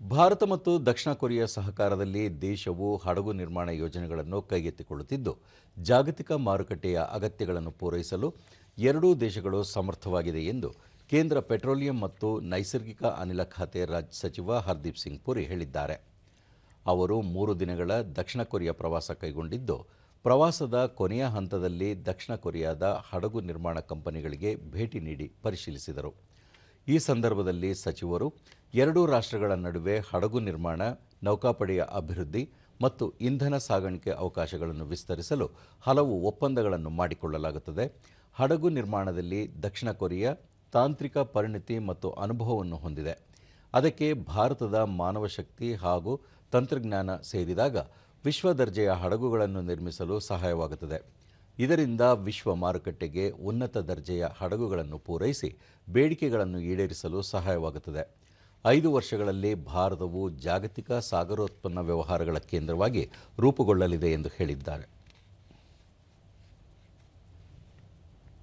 ಭಾರತ ಮತ್ತು ದಕ್ಷಿಣ ಕೊರಿಯಾ ಸಹಕಾರದಲ್ಲಿ ದೇಶವು ಹಡಗು ನಿರ್ಮಾಣ ಯೋಜನೆಗಳನ್ನು ಕೈಗೆತ್ತಿಕೊಳ್ಳುತ್ತಿದ್ದು, ಜಾಗತಿಕ ಮಾರುಕಟ್ಟೆಯ ಅಗತ್ಯಗಳನ್ನು ಪೂರೈಸಲು ಎರಡೂ ದೇಶಗಳು ಸಮರ್ಥವಾಗಿದೆ ಎಂದು ಕೇಂದ್ರ ಪೆಟ್ರೋಲಿಯಂ ಮತ್ತು ನೈಸರ್ಗಿಕ ಅನಿಲ ಖಾತೆ ರಾಜ್ಯ ಸಚಿವ ಹರ್ದೀಪ್ ಸಿಂಗ್ ಪುರಿ ಹೇಳಿದ್ದಾರೆ. ಅವರು ಮೂರು ದಿನಗಳ ದಕ್ಷಿಣ ಕೊರಿಯಾ ಪ್ರವಾಸ ಕೈಗೊಂಡಿದ್ದು, ಪ್ರವಾಸದ ಕೊನೆಯ ಹಂತದಲ್ಲಿ ದಕ್ಷಿಣ ಕೊರಿಯಾದ ಹಡಗು ನಿರ್ಮಾಣ ಕಂಪನಿಗಳಿಗೆ ಭೇಟಿ ನೀಡಿ ಪರಿಶೀಲಿಸಿದರು. ಈ ಸಂದರ್ಭದಲ್ಲಿ ಸಚಿವರು ಎರಡೂ ರಾಷ್ಟ್ರಗಳ ನಡುವೆ ಹಡಗು ನಿರ್ಮಾಣ, ನೌಕಾಪಡೆಯ ಅಭಿವೃದ್ಧಿ ಮತ್ತು ಇಂಧನ ಸಾಗಾಣಿಕೆ ಅವಕಾಶಗಳನ್ನು ವಿಸ್ತರಿಸಲು ಹಲವು ಒಪ್ಪಂದಗಳನ್ನು ಮಾಡಿಕೊಳ್ಳಲಾಗುತ್ತದೆ. ಹಡಗು ನಿರ್ಮಾಣದಲ್ಲಿ ದಕ್ಷಿಣ ಕೊರಿಯಾ ತಾಂತ್ರಿಕ ಪರಿಣಿತಿ ಮತ್ತು ಅನುಭವವನ್ನು ಹೊಂದಿದೆ. ಅದಕ್ಕೆ ಭಾರತದ ಮಾನವ ಶಕ್ತಿ ಹಾಗೂ ತಂತ್ರಜ್ಞಾನ ಸೇರಿದಾಗ ವಿಶ್ವ ದರ್ಜೆಯ ಹಡಗುಗಳನ್ನು ನಿರ್ಮಿಸಲು ಸಹಾಯವಾಗುತ್ತದೆ. ಇದರಿಂದ ವಿಶ್ವ ಮಾರುಕಟ್ಟೆಗೆ ಉನ್ನತ ದರ್ಜೆಯ ಹಡಗುಗಳನ್ನು ಪೂರೈಸಿ ಬೇಡಿಕೆಗಳನ್ನು ಈಡೇರಿಸಲು ಸಹಾಯವಾಗುತ್ತದೆ. ಐದು ವರ್ಷಗಳಲ್ಲಿ ಭಾರತವು ಜಾಗತಿಕ ಸಾಗರೋತ್ಪನ್ನ ವ್ಯವಹಾರಗಳ ಕೇಂದ್ರವಾಗಿ ರೂಪುಗೊಳ್ಳಲಿದೆ ಎಂದು ಹೇಳಿದ್ದಾರೆ.